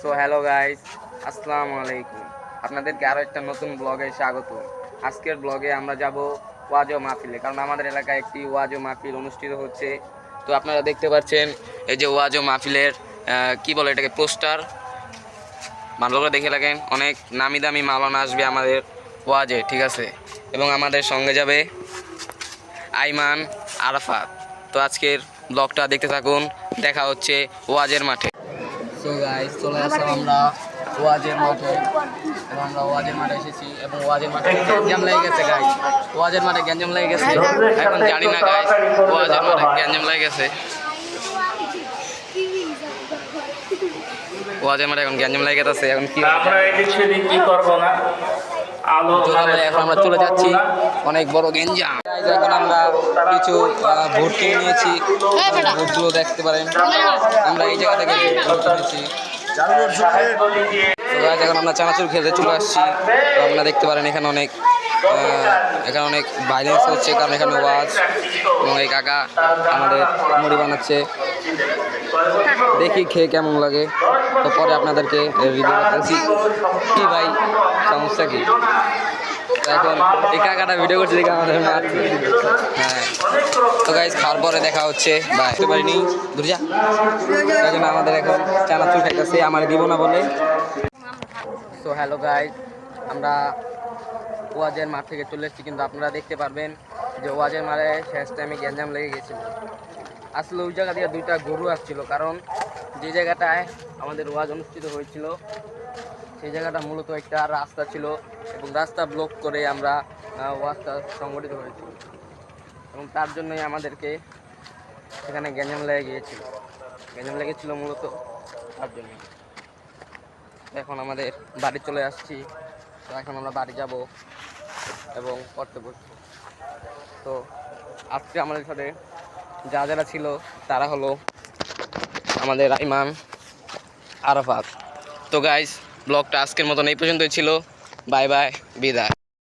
So hello guys আসসালামু আলাইকুম আপনাদেরকে আরও একটা নতুন ব্লগে স্বাগত। আজকের ব্লগে আমরা যাব ওয়াজো মাহফিলে, কারণ আমাদের এলাকায় একটি ওয়াজো মাহফিল অনুষ্ঠিত হচ্ছে। তো আপনারা দেখতে পাচ্ছেন, এই যে ওয়াজো মাহফিলের কি বলে এটাকে, পোস্টার। ভালো করে দেখে লাগেন অনেক নামি দামি মালানা আসবে আমাদের ওয়াজে, ঠিক আছে? এবং আমাদের সঙ্গে যাবে আইমান আরাফাত। তো আজকের ব্লগটা দেখতে থাকুন, দেখা হচ্ছে ওয়াজের মাঠে। সো গাইস চলে আসলাম আমরা ওয়াজের মাঠে। এবং আমরা ওয়াজের মাঠে এসেছি এবং ওয়াজের মাঠে গ্যাঞ্জাম লেগে গেছে গাইস ওয়াজের মাঠে গ্যাঞ্জাম লেগে গেছে। এখন জানি না গাইস ওয়াজের মাঠে গ্যাঞ্জাম লেগে গেছে। ওয়াজের মাঠে এখন গ্যাঞ্জাম লেগে গেছে এখন কি? আমরা এই কি করব না? আলো এখন আমরা চলে যাচ্ছি। অনেক বড় গেঞ্জাম। Guys, এখন আমরা কিছু আহ, ভোট কিনে নিয়েছি। ভোটগুলো দেখতে পারেন। আমরা এই জায়গা থেকে ভোট কিনেছি তো guys, এখন আমরা চানাচুর খেতে চলে আসছি। আপনারা দেখতে পারেন এখানে অনেক এখানে অনেক ভাইলেন্স হচ্ছে কারণ এখানে ওয়াজ এবং এই কাকা আমাদের মুড়ি বানাচ্ছে। দেখি খেয়ে কেমন লাগে। তো পরে আপনাদেরকে রিভিউ ভাই, সমস্যা কি? এখন এই কাকাটা ভিডিও করছে দেখে আমাদের মারছে হ্যাঁ। তো গাইজ খাওয়ার পরে দেখা হচ্ছে। বা আসতে পারিনি। দূর যা। তাই জন্য আমাদের এখন চানাচুর খাইতেছে। আমার দিব না বলে। তো হ্যালো গাইজ আমরা ওয়াজের মাঠ থেকে চলে এসেছি। কিন্তু আপনারা দেখতে পারবেন যে ওয়াজের মাঠে শেষ টাইমে গ্যাঞ্জাম লেগে গেছিল। আসলে ওই জায়গা দিয়ে দুইটা গরু আসছিল, কারণ যে জায়গাটায় আমাদের ওয়াজ অনুষ্ঠিত হয়েছিল, সেই জায়গাটা মূলত একটা রাস্তা ছিল এবং রাস্তা ব্লক করে আমরা ওয়াজটা সংগঠিত হয়েছিল। এবং তার জন্যই আমাদেরকে সেখানে গ্যাঞ্জাম লেগে গিয়েছিল। গ্যাঞ্জাম লেগেছিল মূলত তার জন্য। এখন আমাদের বাড়ি চলে আসছি। তো এখন আমরা বাড়ি যাব এবং করতে বসছি তো আজকে আমাদের সাথে যারা যারা ছিল, তারা হলো আমাদের রাইমান আরাফাত। তো গাইস ব্লগটা আজকের মতন এই পর্যন্তই ছিল। বাই বাই বিদায়।